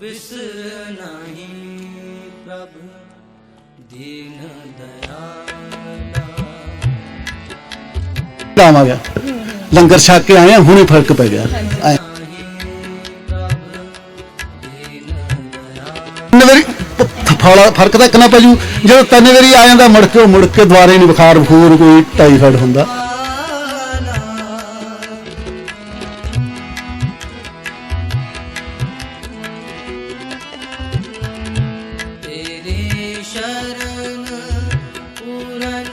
ਬਿਸਰ ਨਹੀਂ ਪ੍ਰਭ ਦੀਨ ਆ ਗਿਆ। ਲੰਗਰ ਛਕ ਕੇ ਆਏ ਹੁਣੇ ਫ਼ਰਕ ਪੈ ਗਿਆ। ਐਂ। ਵਾਰੀ ਫਾਲਾ ਫ਼ਰਕ ਤਾਂ ਇੱਕ ਨਾ ਪੈ ਜੂ। ਜਦੋਂ ਤਿੰਨ ਵਾਰੀ ਆ ਜਾਂਦਾ, ਮੁੜ ਕੇ ਮੁੜ ਕੇ ਦੁਬਾਰੇ ਨਹੀਂ ਬੁਖਾਰ, ਬਖੂਰ ਕੋਈ ਟਾਈਫਾਇਡ ਹੁੰਦਾ। ਤੇਰੀ ਸ਼ਰਨ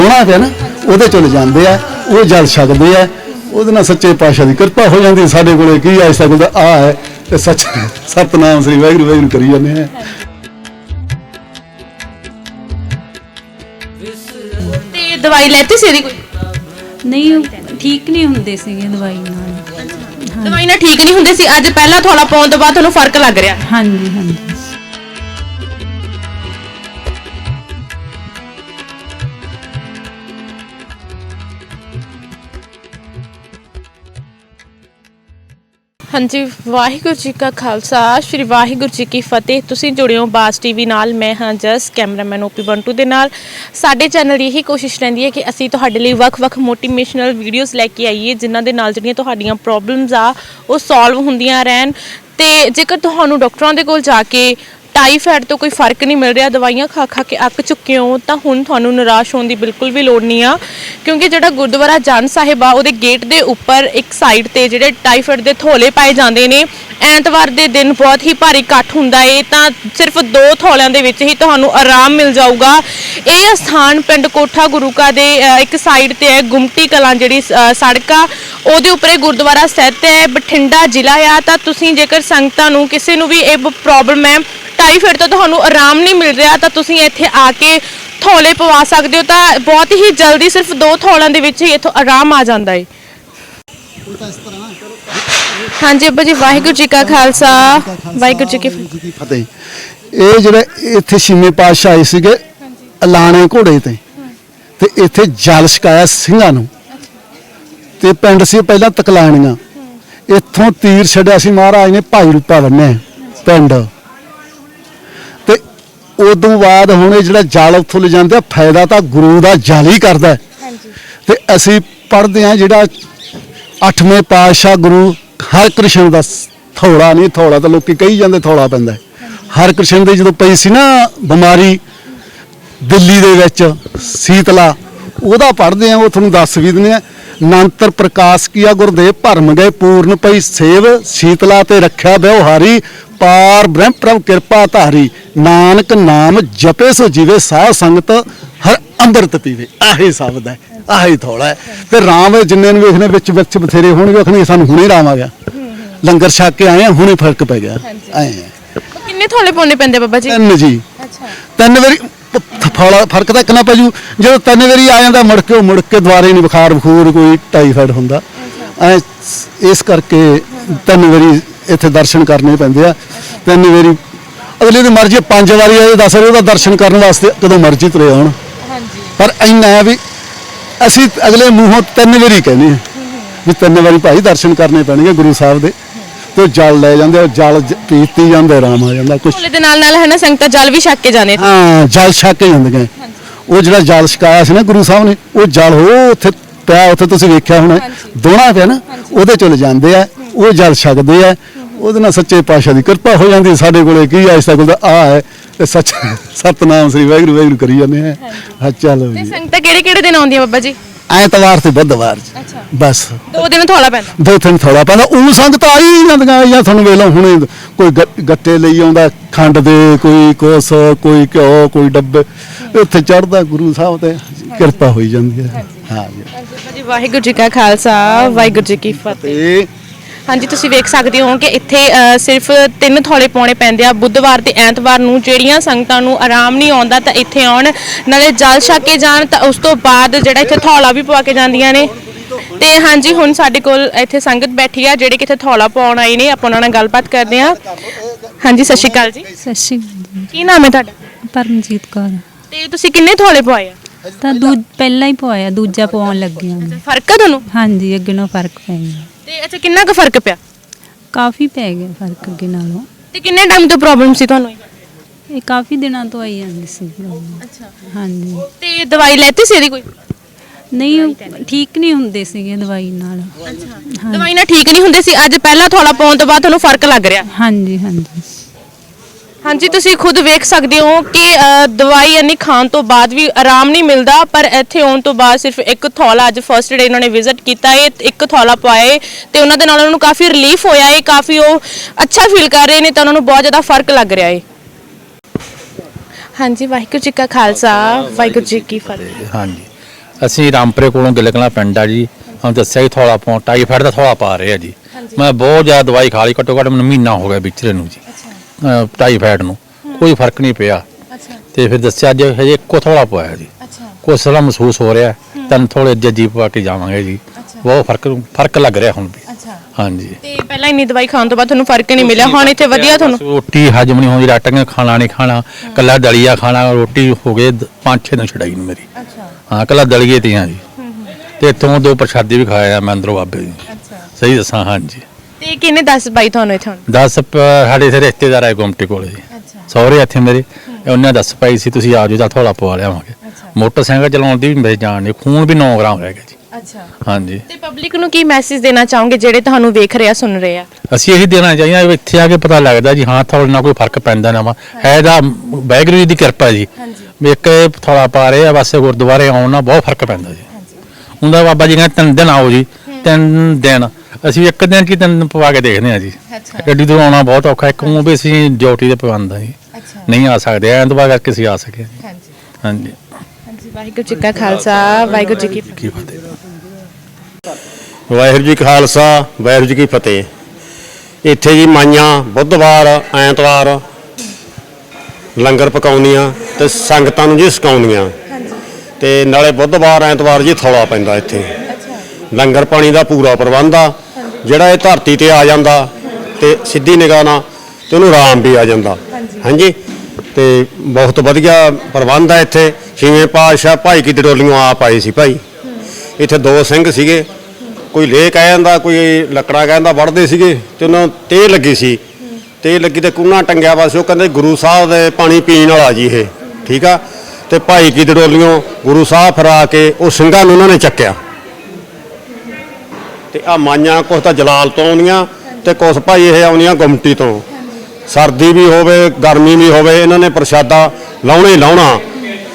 ਉਹਨਾਂ ਤੇ ਨਾ, ਉਹਦੇ ਚਲੇ ਜਾਂਦੇ ਆ, ਉਹ ਜਲ ਛਕਦੇ ਆ ਉਹਦੇ ਨਾਲ ਸੱਚੇ ਪਾਤਸ਼ਾਹ ਦੀ ਕਿਰਪਾ ਹੋ ਜਾਂਦੀ ਹੈ। ਸਾਡੇ ਕੋਲੇ ਕੀ ਆ ਸਕਦਾ ਆ ਹੈ ਤੇ ਸੱਚ ਸਤਨਾਮ ਸ੍ਰੀ ਵਾਹਿਗੁਰੂ ਵਾਹਿਗੁਰੂ ਕਰੀ ਜਾਂਦੇ ਆ ਤੇ ਦਵਾਈ ਲੈਤੀ ਸੀ ਇਹਦੀ ਕੋਈ? ਨਹੀਂ ਠੀਕ ਨਹੀਂ ਹੁੰਦੇ ਸੀਗੇ ਦਵਾਈ ਨਾਲ। ਦਵਾਈ ਨਾਲ ਠੀਕ ਨਹੀਂ ਹੁੰਦੇ ਸੀ। ਅੱਜ ਪਹਿਲਾ ਥੋੜਾ ਪਾਉਣ ਤੋਂ ਬਾਅਦ ਤੁਹਾਨੂੰ ਫ਼ਰਕ ਲੱਗ ਰਿਹਾ। ਹਾਂਜੀ ਹਾਂਜੀ। ਹਾਂਜੀ, ਵਾਹਿਗੁਰੂ ਜੀ ਕਾ ਖਾਲਸਾ, ਸ੍ਰੀ ਵਾਹਿਗੁਰੂ ਜੀ ਕੀ ਫਤਿਹ। ਤੁਸੀਂ ਜੁੜੇ ਹੋ ਬਾਸ ਟੀਵੀ ਨਾਲ, ਮੈਂ ਹਾਂ ਜਸ, ਕੈਮਰਾਮੈਨ ਓਪੀ ਬੰਟੂ ਦੇ ਨਾਲ। ਸਾਡੇ ਚੈਨਲ ਦੀ ਇਹੀ ਕੋਸ਼ਿਸ਼ ਰਹਿੰਦੀ ਹੈ ਕਿ ਅਸੀਂ ਤੁਹਾਡੇ ਲਈ ਵੱਖ-ਵੱਖ ਮੋਟੀਵੇਸ਼ਨਲ ਵੀਡੀਓਜ਼ ਲੈ ਕੇ ਆਈਏ, ਜਿਨ੍ਹਾਂ ਦੇ ਨਾਲ ਜਿਹੜੀਆਂ ਤੁਹਾਡੀਆਂ ਪ੍ਰੋਬਲਮਸ ਆ, ਉਹ ਸੋਲਵ ਹੁੰਦੀਆਂ ਰਹਿਣ। ਤੇ ਜੇਕਰ ਤੁਹਾਨੂੰ ਡਾਕਟਰਾਂ ਦੇ ਕੋਲ ਜਾ ਕੇ ਟਾਈਫਾਇਡ ਤੋਂ ਕੋਈ ਫ਼ਰਕ ਨਹੀਂ ਮਿਲ ਰਿਹਾ ਦਵਾਈਆਂ ਖਾ ਖਾ ਕੇ ਅੱਕ ਚੁੱਕੇ ਹੋ ਤਾਂ ਹੁਣ ਤੁਹਾਨੂੰ ਨਿਰਾਸ਼ ਹੋਣ ਦੀ ਬਿਲਕੁਲ ਵੀ ਲੋੜ ਨਹੀਂ ਆ। ਕਿਉਂਕਿ ਜਿਹੜਾ ਗੁਰਦੁਆਰਾ ਜਨ ਸਾਹਿਬ ਆ ਉਹਦੇ ਗੇਟ ਦੇ ਉੱਪਰ ਇੱਕ ਸਾਈਡ ਤੇ ਜਿਹੜੇ ਟਾਈਫਾਇਡ ਦੇ ਥੋਲੇ ਪਾਏ ਜਾਂਦੇ ਨੇ ਐਤਵਾਰ ਦੇ ਦਿਨ ਬਹੁਤ ਹੀ ਭਾਰੀ ਇਕੱਠ ਹੁੰਦਾ ਏ ਤਾਂ ਸਿਰਫ ਦੋ ਥੋਲਿਆਂ ਦੇ ਵਿੱਚ ਹੀ ਤੁਹਾਨੂੰ ਆਰਾਮ ਮਿਲ ਜਾਊਗਾ। ਇਹ ਸਥਾਨ ਪਿੰਡ ਕੋਠਾ ਗੁਰੂਕਾ ਦੇ ਇੱਕ ਸਾਈਡ ਤੇ ਹੈ ਗੁਮਟੀ ਕਲਾਂ ਜਿਹੜੀ ਅ, ਸੜਕ ਆ ਉਹਦੇ ਉੱਪਰ ਇਹ ਗੁਰਦੁਆਰਾ ਸਥਿਤ ਹੈ ਬਠਿੰਡਾ ਜ਼ਿਲ੍ਹਾ ਆ। ਤਾਂ ਤੁਸੀਂ ਜੇਕਰ ਸੰਗਤਾਂ ਨੂੰ ਕਿਸੇ ਨੂੰ ਵੀ ਇਹ ਪ੍ਰੋਬਲਮ ਹੈ ਟਾਈਫਾਇਡ ਤੋਂ ਤੁਹਾਨੂੰ ਆਰਾਮ ਨਹੀਂ ਮਿਲ ਰਿਹਾ, ਤਾਂ ਤੁਸੀਂ ਇੱਥੇ ਆ ਕੇ ਥੋਲੇ ਪਵਾ ਸਕਦੇ ਹੋ, ਤਾਂ ਬਹੁਤ ਹੀ ਜਲਦੀ ਸਿਰਫ ਦੋ ਥੋਲਾਂ ਦੇ ਵਿੱਚ ਹੀ ਇੱਥੋਂ ਆਰਾਮ ਆ ਜਾਂਦਾ ਹੈ ਹਾਂਜੀ ਅੱਬਾ ਜੀ, ਵਾਹਿਗੁਰੂ ਜੀ ਕਾ ਖਾਲਸਾ। ਵਾਹਿਗੁਰੂ ਜੀ ਕੀ ਫਤਿਹ। ਇਹ ਜਿਹੜੇ ਇੱਥੇ ਛੇਵੇਂ ਪਾਤਸ਼ਾਹ ਆਏ ਸੀਗੇ, ਅਲਾਣੇ ਘੋੜੇ ਤੇ। ਤੇ ਇੱਥੇ ਜਲ ਛਕਾਇਆ ਸਿੰਘਾਂ ਨੂੰ। ਤੇ ਪਿੰਡ ਸੀ ਪਹਿਲਾਂ ਤਕਲਾਣੀਆਂ। ਇੱਥੋਂ ਤੀਰ ਛੱਡਿਆ ਸੀ ਮਹਾਰਾਜ ਨੇ, ਭਾਈ ਰੂਪਾ ਬੰਨਿਆ ਪਿੰਡ। ਉਦੋਂ ਬਾਅਦ ਹੁਣ ਇਹ ਜਿਹੜਾ ਜਲ ਉੱਥੋਂ ਲੈ ਜਾਂਦੇ ਆ ਫਾਇਦਾ ਤਾਂ ਗੁਰੂ ਦਾ ਜਲ ਹੀ ਕਰਦਾ ਹੈ। ਤੇ ਅਸੀਂ ਪੜ੍ਹਦੇ ਆ ਜਿਹੜਾ ਅੱਠਵੇਂ ਪਾਤਸ਼ਾਹ ਗੁਰੂ ਹਰਕ੍ਰਿਸ਼ਨ ਦਾ ਸ- ਥੋੜਾ ਨਹੀਂ ਥੋੜਾ ਤਾਂ ਲੋਕੀ ਕਹੀ ਜਾਂਦੇ ਥੋੜਾ ਪੈਂਦਾ ਹੈ। ਹਰਕ੍ਰਿਸ਼ਨ ਦੀ ਜਦੋਂ ਪਈ ਸੀ ਨਾ ਬਿਮਾਰੀ ਦਿੱਲੀ ਦੇ ਵਿੱਚ ਸੀਤਲਾ ਉਹਦਾ ਪੜ੍ਹਦੇ ਆ ਉਹ ਤੁਹਾਨੂੰ ਦੱਸ ਵੀ ਦਿੰਦੇ ਆ ਨੰਤਰ ਪ੍ਰਕਾਸ਼ ਕੀਆ ਗੁਰਦੇਵ ਭਰਮ ਗਏ ਪੂਰਨ ਪਈ ਸੇਵ ਸੀਤਲਾ ਤੇ ਰੱਖਿਆ ਬਿਵਹਾਰੀ ਪਾਰ ਬ੍ਰਹਮ ਪ੍ਰਭ ਕਿਰਪਾ ਧਾਰੀ। ਨਾਨਕ ਨਾਮ ਜਪੇ ਸੋ ਜੀਵੇ ਸਾਧ ਸੰਗਤ ਹਰ ਅੰਮ੍ਰਿਤ ਪੀਵੇ। ਆਹੀ ਸ਼ਬਦ ਹੈ ਆਹੀ ਥੋੜਾ ਹੈ। ਤੇ ਰਾਮ ਜਿੰਨੇ ਨੂੰ ਵੇਖਨੇ ਵਿੱਚ ਵਿੱਚ ਬਥੇਰੇ ਹੋਣਗੇ ਆਖਣੇ ਸਾਨੂੰ ਹੁਣੇ ਰਾਮ ਆ ਗਿਆ। ਲੰਗਰ ਛਕ ਕੇ ਆਏ ਆ ਹੁਣੇ ਫ਼ਰਕ ਪੈ ਗਿਆ। ਆਏ ਆ ਕਿੰਨੇ ਥੋਲੇ ਪਾਉਣੇ ਪੈਂਦੇ ਬਾਬਾ ਜੀ? ਤਿੰਨ ਜੀ। ਅੱਛਾ। ਤਿੰਨ ਵਾਰੀ ਫ਼ਰਕ ਤਾਂ ਇੱਕ ਨਾ ਪੈ ਜੂ। ਜਦੋਂ ਤਿੰਨ ਵਾਰੀ ਆ ਜਾਂਦਾ ਮੁੜ ਕੇ ਉਹ ਮੁੜ ਕੇ ਦੁਬਾਰੇ ਨਹੀਂ ਬੁਖਾਰ ਬਖੂਰ ਕੋਈ ਟਾਈਫਾਇਡ ਹੁੰਦਾ। ਐ ਇਸ ਕਰਕੇ ਤਿੰਨ ਵਾਰੀ ਇੱਥੇ ਦਰਸ਼ਨ ਕਰਨੇ ਪੈਂਦੇ ਆ। ਤਿੰਨ ਵਾਰੀ ਅਗਲੇ ਦੀ ਮਰਜ਼ੀ ਪੰਜ ਵਾਰੀ ਆਏ 10 ਵਾਰੀ ਉਹਦਾ ਦਰਸ਼ਨ ਕਰਨ ਵਾਸਤੇ ਕਦੋਂ ਮਰਜ਼ੀ ਤੁਰੇ ਆਉਣ। ਹਾਂਜੀ। ਪਰ ਇੰਨਾ ਹੈ ਵੀ ਅਸੀਂ ਅਗਲੇ ਮੂੰਹੋਂ ਤਿੰਨ ਵਾਰੀ ਕਹਿੰਦੇ ਆ ਵੀ ਤਿੰਨ ਵਾਰੀ ਭਾਈ ਦਰਸ਼ਨ ਕਰਨੇ ਪੈਣਗੇ ਗੁਰੂ ਸਾਹਿਬ ਦੇ। ਤੇ ਜਲ ਲੈ ਜਾਂਦੇ ਆ, ਜਲ ਜ- ਪੀਤੀ ਜਾਂਦੇ ਆਰਾਮ ਆ ਜਾਂਦਾ ਕੁਛ ਦੇ ਨਾਲ ਨਾਲ ਹੈ ਨਾ ਸੰਗਤਾਂ ਜਲ ਵੀ ਛੱਕ ਕੇ ਜਾਣੇ ਹਾਂ ਜਲ ਛਕ ਕੇ ਜਾਂਦੇ ਗਏ ਉਹ ਜਿਹੜਾ ਜਲ ਛਕਾਇਆ ਸੀ ਨਾ ਗੁਰੂ ਸਾਹਿਬ ਨੇ ਉਹ ਜਲ ਉਹ ਉੱਥੇ ਪਿਆ ਉੱਥੇ ਤੁਸੀਂ ਵੇਖਿਆ ਹੋਣਾ ਦੋਣਾ ਪਿਆ ਨਾ ਉਹਦੇ ਚਲੇ ਜਾਂਦੇ ਆ ਉਹ ਜਲ ਛਕਦੇ ਆ। ਉਹਦੇ ਨਾਲ ਸੱਚੇ ਪਾਤਸ਼ਾਹ ਦੀ ਕਿਰਪਾ ਹੋ ਜਾਂਦੀ ਹੈ। ਸਾਡੇ ਕੋਲੇ ਕੀ ਆ ਸਕਦਾ ਆ ਹੈ ਤੇ ਸੱਚ ਸਤਨਾਮ ਸ੍ਰੀ ਵਾਹਿਗੁਰੂ ਵਾਹਿਗੁਰੂ ਕਰੀ ਜਾਂਦੇ ਆ। ਹਾਂ ਚਲੋ ਤੇ ਜੀ ਸੰਗਤਾਂ ਕਿਹੜੇ ਕਿਹੜੇ ਦਿਨ ਆਉਂਦੀਆਂ ਬਾਬਾ ਜੀ? ਐਤਵਾਰ ਤੇ ਬੁੱਧਵਾਰ ਅੱਛਾ। ਬਸ। ਦੋ ਦਿਨ ਥੋਲਾ ਪੈਂਦਾ। ਦੋ ਤਿੰਨ ਥੋੜਾ ਪੈਂਦਾ। ਉਹ ਸੰਗਤ ਆ ਹੀ ਜਾਂਦੀਆਂ ਜਾਂ ਤੁਹਾਨੂੰ ਵੇਖ ਲਓ ਹੁਣੇ ਕੋਈ ਗ- ਗੱਟੇ ਲਈ ਆਉਂਦਾ ਖੰਡ ਦੇ ਕੋਈ ਕੋਸ ਕੋਈ ਘਿਓ ਕੋਈ ਡੱਬੇ। ਉੱਥੇ ਚੜਦਾ ਗੁਰੂ ਸਾਹਿਬ ਤੇ ਕਿਰਪਾ ਹੋਈ ਜਾਂਦੀ ਹੈ। ਹਾਂ ਜੀ। ਬਾਬਾ ਜੀ ਵਾਹਿਗੁਰੂ ਜੀ ਕਾ ਖਾਲਸਾ ਵਾਹਿਗੁਰੂ ਜੀ ਕੀ ਫਤਿਹ। ਤੇ ਹਾਂਜੀ ਤੁਸੀਂ ਵੇਖ ਸਕਦੇ ਹੋ ਕਿ ਇੱਥੇ ਅ, ਸਿਰਫ ਤਿੰਨ ਥੋਲੇ ਪਾਉਣੇ ਪੈਂਦੇ ਆ। ਬੁੱਧਵਾਰ ਤੇ ਐਤਵਾਰ ਨੂੰ ਜਿਹੜੀਆਂ ਸੰਗਤਾਂ ਨੂੰ ਆਰਾਮ ਨਹੀਂ ਆਉਂਦਾ ਤਾਂ ਇੱਥੇ ਆਉਣ। ਨਾਲੇ ਜਲ ਛਕ ਕੇ ਜਾਣ ਤਾਂ ਉਸ ਤੋਂ ਬਾਅਦ ਜਿਹੜਾ ਇੱਥੇ ਥੌਲਾ ਵੀ ਪਵਾ ਕੇ ਜਾਂਦੀਆਂ ਨੇ। ਤੇ ਹਾਂਜੀ ਹੁਣ ਸਾਡੇ ਕੋਲ ਇੱਥੇ ਸੰਗਤ ਬੈਠੀ ਆ ਜਿਹੜੇ ਕਿਥੇ ਥੌਲਾ ਪਾਉਣ ਆਏ ਨੇ ਆਪਾਂ ਉਹਨਾਂ ਨਾਲ ਗੱਲਬਾਤ ਕਰਦੇ ਆ। ਹਾਂਜੀ ਸਤਿ ਸ਼੍ਰੀ ਅਕਾਲ ਜੀ। ਸਤਿ ਸ਼੍ਰੀ ਅਕਾਲ। ਕੀ ਨਾਮ ਹੈ ਤੁਹਾਡਾ? ਪਰਮਜੀਤ ਕੌਰ। ਤੇ ਤੁਸੀਂ ਕਿੰਨੇ ਥੌਲੇ ਪਵਾਏ ਆ? ਤਾਂ ਦੂ ਪਹਿਲਾਂ ਹੀ ਪਵਾਇਆ ਦੂਜਾ ਪਵਾਉਣ ਲੱਗੇ ਹਾਂ ਫ਼ਰਕ ਆ ਤੁਹਾਨੂੰ? ਹਾਂਜੀ ਅੱਗੇ ਨਾਲੋਂ ਫ਼ਰਕ ਪੈ ਗਿਆ। ਤੇ ਅੱਛਾ ਕਿੰਨਾ ਕੁ ਫ਼ਰਕ ਪਿਆ? ਕਾਫੀ ਪੈ ਗਿਆ ਫ਼ਰਕ ਅੱਗੇ ਨਾਲੋਂ। ਤੇ ਕਿੰਨੇ ਟਾਈਮ ਤੋਂ ਪ੍ਰੋਬਲਮ ਸੀ ਤੁਹਾਨੂੰ ਇਹ? ਕਾਫੀ ਦਿਨਾਂ ਤੋਂ ਆਈ ਜਾਂਦੀ ਸੀ। ਅੱਛਾ। ਹਾਂਜੀ। ਤੇ ਦਵਾਈ ਲੈਤੀ ਸੀ ਇਹਦੀ ਕੋਈ? ਨਹੀਂ ਉਹ ਠੀਕ ਨਹੀਂ ਹੁੰਦੇ ਸੀਗੇ ਦਵਾਈ ਨਾਲ। ਹਾਂ- ਦਵਾਈ ਨਾਲ ਠੀਕ ਨਹੀਂ ਹੁੰਦੇ ਸੀ। ਅੱਜ ਪਹਿਲਾ ਥੌਲਾ ਪਾਉਣ ਤੋਂ ਬਾਅਦ ਤੁਹਾਨੂੰ ਫ਼ਰਕ ਲੱਗ ਰਿਹਾ। ਹਾਂਜੀ ਹਾਂਜੀ। ਹਾਂਜੀ ਤੁਸੀਂ ਖੁਦ ਵੇਖ ਸਕਦੇ ਹੋ ਕਿ ਅ, ਦਵਾਈ ਇੰਨੀ ਖਾਣ ਤੋਂ ਬਾਅਦ ਵੀ ਆਰਾਮ ਨਹੀਂ ਮਿਲਦਾ ਪਰ ਇੱਥੇ ਆਉਣ ਤੋਂ ਬਾਅਦ ਸਿਰਫ ਇੱਕ ਥੌਲਾ ਅੱਜ ਫਰਸਟ ਡੇ ਇਹਨਾਂ ਨੇ ਵਿਜ਼ਿਟ ਕੀਤਾ ਹੈ ਇੱਕ ਥੌਲਾ ਪਾਏ ਤੇ ਉਹਨਾਂ ਦੇ ਨਾਲ ਉਹਨਾਂ ਨੂੰ ਕਾਫੀ ਰਿਲੀਫ ਹੋਇਆ ਹੈ ਕਾਫੀ ਉਹ ਅੱਛਾ ਫੀਲ ਕਰ ਰਹੇ ਨੇ ਤਾਂ ਉਹਨਾਂ ਨੂੰ ਬਹੁਤ ਜ਼ਿਆਦਾ ਫ਼ਰਕ ਲੱਗ ਰਿਹਾ ਹੈ ਹਾਂਜੀ ਵਾਹਿਗੁਰੂ ਜੀ ਕਾ ਖਾਲਸਾ ਵਾਹਿਗੁਰੂ ਜੀ ਕੀ ਫਤਿਹ। ਹਾਂਜੀ। ਅਸੀਂ ਰਾਮਪੁਰੇ ਕੋਲੋਂ ਗਿਲਕਣਾ ਪਿੰਡ ਆ ਜੀ। ਹਮ ਦੱਸਿਆ ਕਿ ਥੋੜਾ ਪਾ ਟਾਈਫਾਇਡ ਦਾ ਥੋੜਾ ਪਾ ਰਹੇ ਆ ਜੀ। ਮੈਂ ਬਹੁਤ ਜ਼ਿਆਦਾ ਦਵਾਈ ਖਾ ਲਈ ਘੱਟੋ ਘੱਟ ਮੈਨੂੰ ਮਹੀਨਾ ਹੋ ਗਿਆ ਵਿਚਰੇ ਨੂੰ ਜੀ। ਟਾਈਫਾਇਡ ਨੂੰ। ਕੋਈ ਫ਼ਰਕ ਨਹੀਂ ਪਿਆ। ਅੱਛਾ। ਤੇ ਫਿਰ ਦੱਸਿਆ ਅੱਜ ਹਜੇ ਇੱਕੋ ਥੋੜਾ ਪਾਇਆ ਜੀ। ਥੋੜਾ ਮਹਿਸੂਸ ਹੋ ਰਿਹਾ। ਤਨ ਥੋੜੇ ਜੱਜੀ ਪਾ ਕੇ ਜਾਵਾਂਗੇ ਜੀ। ਬਹੁਤ ਫ਼ਰਕ ਫ਼ਰਕ ਲੱਗ ਰਿਹਾ ਹੁਣ ਵੀ। ਅੱਛਾ। ਹਾਂਜੀ। ਤੇ ਪਹਿਲਾਂ ਇੰਨੀ ਦਵਾਈ ਖਾਣ ਤੋਂ ਬਾਅਦ ਤੁਹਾਨੂੰ ਫ਼ਰਕ ਨਹੀਂ ਮਿਲਿਆ? ਹੁਣ ਇੱਥੇ ਵਧੀਆ ਤੁਹਾਨੂੰ? ਰੋਟੀ ਹਜਮ ਨਹੀਂ ਹੁੰਦੀ ਨੇ ਖਾਣਾ ਨਹੀਂ ਖਾਣਾ। ਕੱਲਾ ਦਲੀਆ ਖਾਣਾ ਰੋਟੀ ਹੋ ਗਏ ਪੰਜ ਛੇ ਦਿਨ ਛਡਾਈ ਨੂੰ ਮੇਰੀ। ਅੱਛਾ। ਹਾਂ ਕੱਲਾ ਦਲੀਏ ਤੀਆਂ ਜੀ। ਤੇ ਇੱਥੋਂ ਦੋ ਪ੍ਰਸ਼ਾਦੇ ਵੀ ਖਾਏ ਆ ਮੈਂ ਅੰਦਰੋਂ ਬਾਬੇ ਜੀ ਅੱਛਾ। ਸਹੀ ਦੱਸਾਂ ਹਾਂਜੀ। ਤੇ ਕਿਹਨੇ ਦੱਸ ਬਾਈ ਤੁਹਾਨੂੰ ਇੱਥੇ? ਹੁਣ 10 ਸਾਡੇ ਇੱਥੇ ਰਿਸ਼ਤੇਦਾਰ ਆਏ ਗੁੰਮਟੀ ਕੋਲੇ ਜੀ। ਅੱਛਾ। ਸਹੁਰੇ ਇੱਥੇ ਮੇਰੇ ਉਹਨਾਂ ਦੱਸ ਪਾਈ ਸੀ ਤੁਸੀਂ ਆ ਜਾਓ ਤਾਂ ਥੋੜਾ ਪਵਾ ਲਿਆਵਾਂਗੇ। ਮੋਟਰਸਾਈਕਲ ਚਲਾਉਣ ਦੀ ਵੀ ਮੇਰੇ ਜਾਣ ਨਹੀਂ ਖੂਨ ਵੀ 9 ਗ੍ਰਾਮ ਰਹਿ ਗਿਆ ਜੀ। ਅੱਛਾ। ਹਾਂਜੀ। ਤੇ ਪਬਲਿਕ ਨੂੰ ਕੀ ਮੈਸੇਜ ਦੇਣਾ ਚਾਹੋਗੇ ਜਿਹੜੇ ਤੁਹਾਨੂੰ ਵੇਖ ਰਹੇ ਸੁਣ ਰਹੇ ਆ? ਅਸੀਂ ਇਹੀ ਦੇਣਾ ਚਾਹੀਦਾ ਵੀ ਇੱਥੇ ਆ ਕੇ ਪਤਾ ਲੱਗਦਾ ਜੀ ਹਾਂ ਥੋੜਾ ਨਾਲ ਕੋਈ ਫ਼ਰਕ ਪੈਂਦਾ ਨਾ ਵਾ। ਹੈ ਦਾ ਵਾਹਿਗੁਰੂ ਜੀ ਦੀ ਕਿਰਪਾ ਜੀ। ਵੀ ਇੱਕ ਥੋੜਾ ਪਾ ਰਹੇ ਆ ਬਸ ਗੁਰਦੁਆਰੇ ਆਉਣ ਨਾਲ ਬਹੁਤ ਫ਼ਰਕ ਪੈਂਦਾ ਜੀ। ਹੁੰਦਾ ਬਾਬਾ ਜੀ ਕਹਿੰਦੇ ਤਿੰਨ ਦਿਨ ਆਓ ਜੀ ਤਿੰਨ ਦਿਨ ਅਸੀਂ ਇੱਕ ਦਿਨ ਕੀ ਤਿੰਨ ਪਵਾ ਕੇ ਦੇਖਦੇ ਆ ਜੀ। ਅੱਛਾ। ਗੱਡੀ ਤੋਂ ਆਉਣਾ ਬਹੁਤ ਔਖਾ ਇੱਕ ਉਹ ਵੀ ਅਸੀਂ ਡਿਊਟੀ ਤੇ ਪਵੰਦ ਆ ਜੀ। ਅੱਛਾ। ਨਹੀਂ ਆ ਸਕਦੇ ਐਤਵਾਰ ਕਰਕੇ ਅਸੀਂ ਆ ਸਕੇ। ਹਾਂਜੀ। ਹਾਂਜੀ। ਹਾਂਜੀ ਵਾਹਿਗੁਰੂ ਜੀ ਕਾ ਖਾਲਸਾ ਵਾਹਿਗੁਰੂ ਜੀ ਕੀ ਫਤਿਹ ਕੀ ਫਤਿਹ। ਵਾਹਿਗੁਰੂ ਜੀ ਕਾ ਖਾਲਸਾ ਵਾਹਿਗੁਰੂ ਜੀ ਕੀ ਫਤਿਹ। ਇੱਥੇ ਜੀ ਮਾਈਆਂ ਬੁੱਧਵਾਰ ਐਤਵਾਰ ਲੰਗਰ ਪਕਾਉਂਦੀਆਂ ਤੇ ਸੰਗਤਾਂ ਨੂੰ ਜੀ ਸਿਖਾਉਂਦੀਆਂ। ਤੇ ਨਾਲੇ ਬੁੱਧਵਾਰ ਐਤਵਾਰ ਜੀ ਥੌਲਾ ਪੈਂਦਾ ਇੱਥੇ। ਲੰਗਰ ਪਾਣੀ ਦਾ ਪੂਰਾ ਪ੍ਰਬੰਧ ਆ। ਜਿਹੜਾ ਇਹ ਧਰਤੀ ਤੇ ਆ ਜਾਂਦਾ ਤੇ ਸਿੱਧੀ ਨਿਗਾਹ ਨਾਲ ਤੇ ਉਹਨੂੰ ਆਰਾਮ ਵੀ ਆ ਜਾਂਦਾ। ਹਾਂਜੀ। ਤੇ ਬਹੁਤ ਵਧੀਆ ਪ੍ਰਬੰਧ ਆ ਇੱਥੇ। ਛੇਵੇਂ ਪਾਤਸ਼ਾਹ ਭਾਈ ਕੀ ਡੋਲੀਆਂ ਆਪ ਆਏ ਸੀ ਭਾਈ। ਇੱਥੇ ਦੋ ਸਿੰਘ ਸੀਗੇ। ਕੋਈ ਲੇ ਕਹਿ ਜਾਂਦਾ ਕੋਈ ਲੱਕੜਾ ਕਹਿੰਦਾ ਵੜਦੇ ਸੀਗੇ ਤੇ ਉਹਨਾਂ ਤੇਹ ਲੱਗੀ ਸੀ। ਤੇਹ ਲੱਗੀ ਤੇ ਕੂਣਾ ਟੰਗਿਆ ਵਾ ਸੀ। ਉਹ ਕਹਿੰਦੇ ਗੁਰੂ ਸਾਹਿਬ ਦੇ ਪਾਣੀ ਪੀਣ ਵਾਲਾ ਜੀ ਇਹ। ਠੀਕ ਆ? ਤੇ ਭਾਈ ਕੀ ਡੋਲੀਆਂ ਗੁਰੂ ਸਾਹਿਬ ਫਰਾ ਕੇ ਉਹ ਸਿੰਘਾਂ ਨੂੰ ਉਹਨਾਂ ਨੇ ਚੱਕਿਆ। ਤੇ ਆ ਮਾਈਆਂ ਕੁਛ ਤਾਂ ਜਲਾਲ ਤੋਂ ਆਉਂਦੀਆਂ ਤੇ ਕੁਛ ਭਾਈ ਇਹ ਆਉਂਦੀਆਂ ਗੁਮਟੀ ਤੋਂ। ਸਰਦੀ ਵੀ ਹੋਵੇ, ਗਰਮੀ ਵੀ ਹੋਵੇ, ਇਹਨਾਂ ਨੇ ਪ੍ਰਸ਼ਾਦਾ ਲਾਉਣੇ ਲਾਉਣਾ।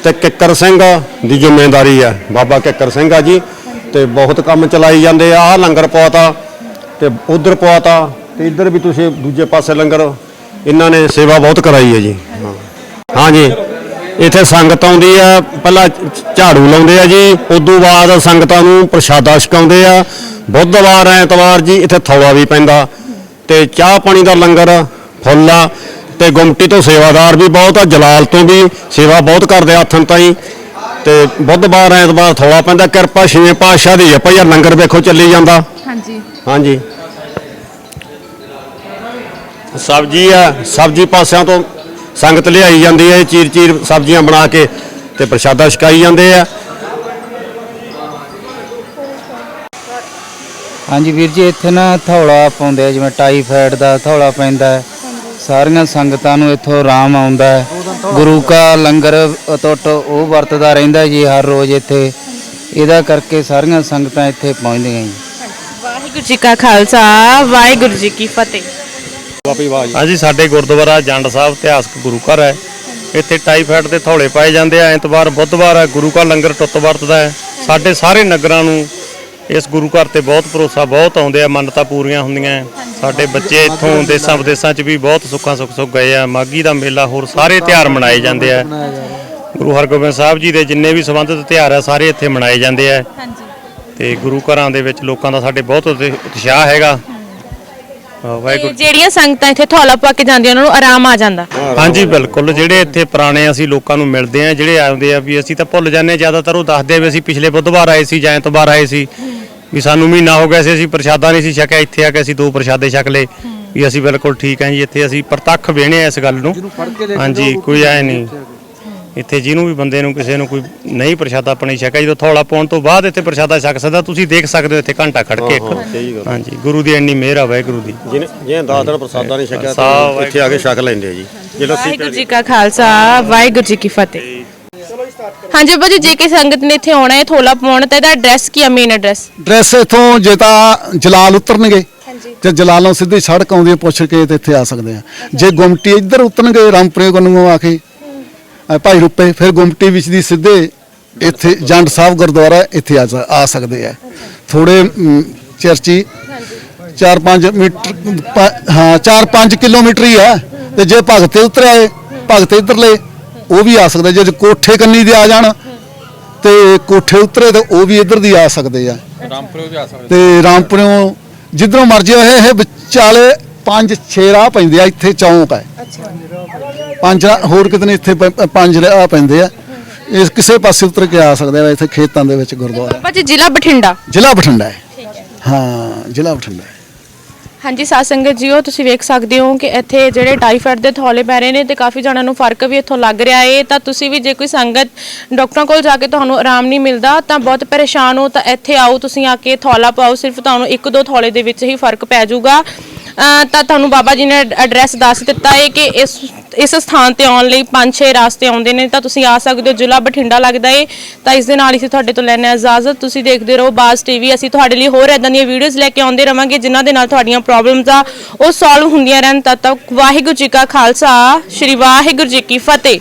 ਤੇ ਕਿੱਕਰ ਸਿੰਘ ਦੀ ਜ਼ਿੰਮੇਵਾਰੀ ਆ, ਬਾਬਾ ਕਿੱਕਰ ਸਿੰਘ ਆ ਜੀ। ਤੇ ਬਹੁਤ ਕੰਮ ਚਲਾਈ ਜਾਂਦੇ ਆ, ਆਹ ਲੰਗਰ ਪਵਾਤਾ ਤੇ ਉਧਰ ਪਵਾਤਾ ਤੇ ਇੱਧਰ ਵੀ ਤੁਸੀਂ ਦੂਜੇ ਪਾਸੇ ਲੰਗਰ, ਇਹਨਾਂ ਨੇ ਸੇਵਾ ਬਹੁਤ ਕਰਾਈ ਹੈ ਜੀ। ਹਾਂ। ਹਾਂਜੀ ਇੱਥੇ ਸੰਗਤ ਆਉਂਦੀ ਆ ਪਹਿਲਾਂ ਝਾੜੂ ਲਾਉਂਦੇ ਆ ਜੀ ਉਦੋਂ ਬਾਅਦ ਸੰਗਤਾਂ ਨੂੰ ਪ੍ਰਸ਼ਾਦਾ ਛਕਾਉਂਦੇ ਆ। ਬੁੱਧਵਾਰ ਐਤਵਾਰ ਜੀ ਇੱਥੇ ਥੌਲਾ ਵੀ ਪੈਂਦਾ। ਤੇ ਚਾਹ ਪਾਣੀ ਦਾ ਲੰਗਰ ਫੁੱਲ ਆ ਤੇ ਗੁਮਟੀ ਤੋਂ ਸੇਵਾਦਾਰ ਵੀ ਬਹੁਤ ਆ ਜਲਾਲ ਤੋਂ ਵੀ ਸੇਵਾ ਬਹੁਤ ਕਰਦੇ ਆ ਹੱਥਨ ਤਾਈ। ਤੇ ਬੁੱਧਵਾਰ ਐਤਵਾਰ ਥੌਲਾ ਪੈਂਦਾ ਕਿਰਪਾ ਛੇਵੇਂ ਪਾਤਸ਼ਾਹ ਦੀ ਆ ਭਾਈ ਆਹ ਲੰਗਰ ਵੇਖੋ ਚੱਲੀ ਜਾਂਦਾ। ਹਾਂਜੀ। ਹਾਂਜੀ। ਸਬਜ਼ੀ ਆ ਸਬਜ਼ੀ ਪਾਸਿਆਂ ਤੋਂ ਸੰਗਤ ਲਿਆਈ ਜਾਂਦੀ ਹੈ ਚੀਰ ਚੀਰ ਸਬਜ਼ੀਆਂ ਬਣਾ ਕੇ ਤੇ ਪ੍ਰਸ਼ਾਦਾ ਛਕਾਈ ਜਾਂਦੇ ਆ। ਹਾਂਜੀ ਵੀਰ ਜੀ ਇੱਥੇ ਨਾ ਥੌਲਾ ਪਾਉਂਦੇ ਆ ਜਿਵੇਂ ਟਾਈਫਾਇਡ ਦਾ ਥੌਲਾ ਪੈਂਦਾ ਹੈ। ਸਾਰੀਆਂ ਸੰਗਤਾਂ ਨੂੰ ਇੱਥੋਂ ਆਰਾਮ ਆਉਂਦਾ ਹੈ। ਗੁਰੂ ਕਾ ਲੰਗਰ ਅਟੁੱਟ ਉਹ ਵਰਤਦਾ ਰਹਿੰਦਾ ਜੀ ਹਰ ਰੋਜ਼ ਇੱਥੇ। ਇਹਦਾ ਕਰਕੇ ਸਾਰੀਆਂ ਸੰਗਤਾਂ ਇੱਥੇ ਪਹੁੰਚਦੀਆਂ ਜੀ। ਵਾਹਿਗੁਰੂ ਜੀ ਕਾ ਖਾਲਸਾ ਵਾਹਿਗੁਰੂ ਜੀ ਕੀ ਫਤਿਹ। ਹਾਂਜੀ ਸਾਡੇ ਗੁਰਦੁਆਰਾ ਜੰਡ ਸਾਹਿਬ ਇਤਿਹਾਸਕ ਗੁਰੂ ਘਰ ਹੈ। ਇੱਥੇ ਟਾਈਫਾਇਡ ਦੇ ਥੌਲੇ ਪਾਏ ਜਾਂਦੇ ਆ। ਐਤਵਾਰ ਬੁੱਧਵਾਰ ਹੈ। ਗੁਰੂ ਕਾ ਲੰਗਰ ਟੁੱਟ ਵਰਤਦਾ ਹੈ। ਸਾਡੇ ਸਾਰੇ ਨਗਰਾਂ ਨੂੰ ਇਸ ਗੁਰੂ ਘਰ ਤੇ ਬਹੁਤ ਭਰੋਸਾ ਬਹੁਤ ਆਉਂਦੇ ਆ। ਮੰਨਤਾਂ ਪੂਰੀਆਂ ਹੁੰਦੀਆਂ। ਸਾਡੇ ਬੱਚੇ ਇੱਥੋਂ ਦੇਸਾਂ ਵਿਦੇਸਾਂ 'ਚ ਵੀ ਬਹੁਤ ਸੁੱਖਾਂ ਸੁੱਖ ਸੁੱਖ ਗਏ ਆ। ਮਾਗੀ ਦਾ ਮੇਲਾ ਹੋਰ ਸਾਰੇ ਤਿਉਹਾਰ ਮਨਾਏ ਜਾਂਦੇ ਆ। ਗੁਰੂ ਹਰਗੋਬਿੰਦ ਸਾਹਿਬ ਜੀ ਦੇ ਜਿੰਨੇ ਵੀ ਸੰਬੰਧਿਤ ਤਿਉਹਾਰ ਆ ਸਾਰੇ ਇੱਥੇ ਮਨਾਏ ਜਾਂਦੇ ਆ। ਹਾਂਜੀ। ਤੇ ਗੁਰੂ ਘਰਾਂ ਦੇ ਵਿੱਚ ਲੋਕਾਂ ਦਾ ਸਾਡੇ ਬਹੁਤ ਉਤਸ਼ਾ- ਉਤਸ਼ਾਹ ਹੈਗਾ। ਤੇ ਵਾਹਿਗੁਰੂ ਜਿਹੜੀਆਂ ਸੰਗਤਾਂ ਇੱਥੇ ਥੌਲਾ ਪਾ ਕੇ ਜਾਂਦੀਆਂ ਉਹਨਾਂ ਨੂੰ ਆਰਾਮ ਆ ਜਾਂਦਾ। ਹਾਂਜੀ ਬਿਲਕੁਲ ਜਿਹੜੇ ਇੱਥੇ ਪੁਰਾਣੇ ਅਸੀਂ ਲੋਕਾਂ ਨੂੰ ਮਿਲਦੇ ਆ ਜਿਹੜੇ ਆਉਂਦੇ ਆ ਵੀ ਅਸੀਂ ਤਾਂ ਭੁੱਲ ਜਾਂਦੇ ਹਾਂ, ਜ਼ਿਆਦਾਤਰ ਉਹ ਦੱਸਦੇ ਆ ਵੀ ਅਸੀਂ ਪਿਛਲੇ ਬੁੱਧਵਾਰ ਆਏ ਸੀ ਜਾਂ ਐਤਵਾਰ ਆਏ ਸੀ ਵੀ ਸਾਨੂੰ ਮਹੀਨਾ ਹੋ ਗਿਆ ਸੀ ਅਸੀਂ ਪ੍ਰਸ਼ਾਦਾ ਨਹੀਂ ਸੀ ਛਕਿਆ ਇੱਥੇ ਆ ਕੇ ਅਸੀਂ ਦੋ ਪ੍ਰਸ਼ਾਦੇ ਛਕ ਲਏ ਵੀ ਅਸੀਂ ਬਿਲਕੁਲ ਠੀਕ ਹਾਂ ਜੀ ਇੱਥੇ ਅਸੀਂ ਪ੍ਰਤੱਖ ਵੇਣੇ ਆ ਇਸ ਗੱਲ ਨੂੰ। ਹਾਂਜੀ ਕੋਈ ਐ ਨਹੀਂ। ਇੱਥੇ ਜਿਹਨੂੰ ਵੀ ਬੰਦੇ ਨੂੰ ਕਿਸੇ ਨੂੰ ਕੋਈ ਨਹੀਂ ਪ੍ਰਸ਼ਾਦਾ ਪਾਣੀ ਛਕਿਆ ਜਦੋਂ ਥੋੜਾ ਪਾਉਣ ਤੋਂ ਬਾਅਦ ਇੱਥੇ ਪ੍ਰਸ਼ਾਦਾ ਛਕ ਸਕਦਾ ਤੁਸੀਂ ਦੇਖ ਸਕਦੇ ਹੋ ਇੱਥੇ ਘੰਟਾ ਖੜ ਕੇ ਇੱਕ। ਹਾਂਜੀ ਗੁਰੂ ਦੀ ਇੰਨੀ ਮਿਹਰ ਆ ਵਾਹਿਗੁਰੂ ਦੀ। ਜਿਹਨੇ ਜਿਹਨੇ 10 ਦਿਨ ਪ੍ਰਸਾਦਾ ਨਹੀਂ ਛਕਿਆ ਸਾਹਿਬ ਤੇ ਇੱਥੇ ਆ ਕੇ ਛਕ ਲੈਂਦੇ ਆ ਜੀ। ਜੇ ਲੱਸੀ ਵਾਹਿਗੁਰੂ ਜੀ ਕਾ ਖਾਲਸਾ ਵਾਹਿਗੁਰੂ ਜੀ ਕੀ ਫਤਿਹ। ਹਾਂਜੀ ਬਾਬਾ ਜੀ ਜੇ ਕਿ ਸੰਗਤ ਨੇ ਇੱਥੇ ਆਉਣਾ ਹੈ ਥੋਲਾ ਪਾਉਣ ਤਾਂ ਇਹਦਾ ਐਡਰੈਸ ਕੀ ਹੈ ਮੇਨ ਐਡਰੈਸ ਡਰੈਸ ਇਥੋਂ ਜੇ ਤਾਂ ਜਲਾਲ ਉਤਰਨਗੇ ਤੇ ਜਲਾਲੋਂ ਸਿੱਧੀ ਸੜਕ ਆਉਂਦੀ ਹੈ, ਪੁੱਛ ਕੇ ਤੇ ਇੱਥੇ ਆ ਸਕਦੇ ਆ। ਜੇ ਗੁਮਟੀ ਇੱਧਰ ਉਤਰਨਗੇ ਰਾਮਪੁਰੇ ਕੋਲੋਂ ਆ ਕੇ ਭਾਈ ਰੁਪਏ ਫਿਰ ਗੁਮਟੀ ਵਿੱਚ ਦੀ ਸਿੱਧੇ ਇੱਥੇ ਜੰਡ ਸਾਹਿਬ ਗੁਰਦੁਆਰਾ ਇੱਥੇ ਆ ਸਕਦੇ ਆ। ਥੋੜੇ ਚਰਚੀ 4-5 ਮੀਟਰ ਹਾਂ 4-5 ਕਿਲੋਮੀਟਰ ਹੀ ਹੈ ਤੇ ਜੇ ਭਗਤੇ ਉਤਰਿਆ ਏ ਭਗਤੇ ਇੱਧਰਲੇ ਉਹ ਵੀ ਆ ਸਕਦੇ ਜੇ ਕੋਠੇ ਕੰਨੀ ਦੇ ਆ ਜਾਣ ਤੇ ਕੋਠੇ ਉਤਰੇ ਤੇ ਉਹ ਵੀ ਇੱਧਰ ਦੀ ਆ ਸਕਦੇ ਆ। ਰਾਮਪੁਰੇ ਵੀ ਆ ਸਕਦੇ ਤੇ ਰਾਮਪੁਰਿਓਂ ਜਿੱਧਰੋਂ ਮਰਜ਼ੀ ਹੋਏ ਇਹ ਵਿਚਾਲੇ ਪੰਜ ਛੇ ਰਾਹ ਪੈਂਦੇ ਆ ਇੱਥੇ ਚੌਂਕ ਹੈ ਪੰਜ ਹੋਰ ਕਿਤੇ ਨਹੀਂ ਇੱਥੇ ਪ- ਪੰਜ ਰਾਹ ਪੈਂਦੇ ਆ। ਇਸ ਕਿਸੇ ਪਾਸੇ ਉਤਰ ਕੇ ਆ ਸਕਦੇ ਆ ਇੱਥੇ ਖੇਤਾਂ ਦੇ ਵਿੱਚ ਗੁਰਦੁਆਰਾ। ਬਾਬਾ ਜੀ ਜ਼ਿਲ੍ਹਾ ਬਠਿੰਡਾ। ਜ਼ਿਲ੍ਹਾ ਬਠਿੰਡਾ ਹੈ। ਹਾਂ। ਜ਼ਿਲ੍ਹਾ ਬਠਿੰਡਾ ਹੈ। ਹਾਂਜੀ ਸਾਧ ਸੰਗਤ ਜੀਓ ਤੁਸੀਂ ਵੇਖ ਸਕਦੇ ਹੋ ਕਿ ਇੱਥੇ ਜਿਹੜੇ ਟਾਈਫਾਇਡ ਦੇ ਥੌਲੇ ਪੈ ਰਹੇ ਨੇ ਤੇ ਕਾਫੀ ਜਣਾਂ ਨੂੰ ਫ਼ਰਕ ਵੀ ਇੱਥੋਂ ਲੱਗ ਰਿਹਾ ਏ। ਤਾਂ ਤੁਸੀਂ ਵੀ ਜੇ ਕੋਈ ਸੰਗਤ ਡਾਕਟਰਾਂ ਕੋਲ ਜਾ ਕੇ ਤੁਹਾਨੂੰ ਆਰਾਮ ਨਹੀਂ ਮਿਲਦਾ ਤਾਂ ਬਹੁਤ ਪਰੇਸ਼ਾਨ ਹੋ ਤਾਂ ਇੱਥੇ ਆਓ ਤੁਸੀਂ ਆ ਕੇ ਥੌਲਾ ਪਾਓ ਸਿਰਫ ਤੁਹਾਨੂੰ ਇੱਕ ਦੋ ਥੌਲੇ ਦੇ ਵਿੱਚ ਹੀ ਫ਼ਰਕ ਪੈ ਜਾਊਗਾ। ਤਾਂ ਤੁਹਾਨੂੰ ਬਾਬਾ ਜੀ ਨੇ ਐਡਰੈਸ ਦੱਸ ਦਿੱਤਾ ਹੈ ਕਿ ਇਸ ਇਸ ਸਥਾਨ ਤੇ ਆਉਣ ਲਈ ਪੰਜ ਛੇ ਰਸਤੇ ਆਉਂਦੇ ਨੇ, ਤਾਂ ਤੁਸੀਂ ਆ ਸਕਦੇ ਹੋ, ਜ਼ਿਲ੍ਹਾ ਬਠਿੰਡਾ ਲੱਗਦਾ ਏ। ਤਾਂ ਇਸ ਦੇ ਨਾਲ ਹੀ ਅਸੀਂ ਤੁਹਾਡੇ ਤੋਂ ਲੈਣਾ ਇਜਾਜ਼ਤ। ਤੁਸੀਂ ਦੇਖਦੇ ਰਹੋ ਬਾਜ਼ ਟੀਵੀ ਅਸੀਂ ਤੁਹਾਡੇ ਲਈ ਹੋਰ ਇਦਾਂ ਦੀਆਂ ਵੀਡੀਓਜ਼ ਲੈ ਕੇ ਆਉਂਦੇ ਰਵਾਂਗੇ, ਜਿਨ੍ਹਾਂ ਦੇ ਨਾਲ ਤੁਹਾਡੀਆਂ ਪ੍ਰੋਬਲਮਸ ਆ, ਉਹ ਸੋਲਵ ਹੁੰਦੀਆਂ ਰਹਿਣ। ਤਦ ਤੱਕ ਵਾਹਿਗੁਰੂ ਜੀ ਕਾ ਖਾਲਸਾ, ਸ੍ਰੀ ਵਾਹਿਗੁਰੂ ਜੀ ਕੀ ਫਤਿਹ।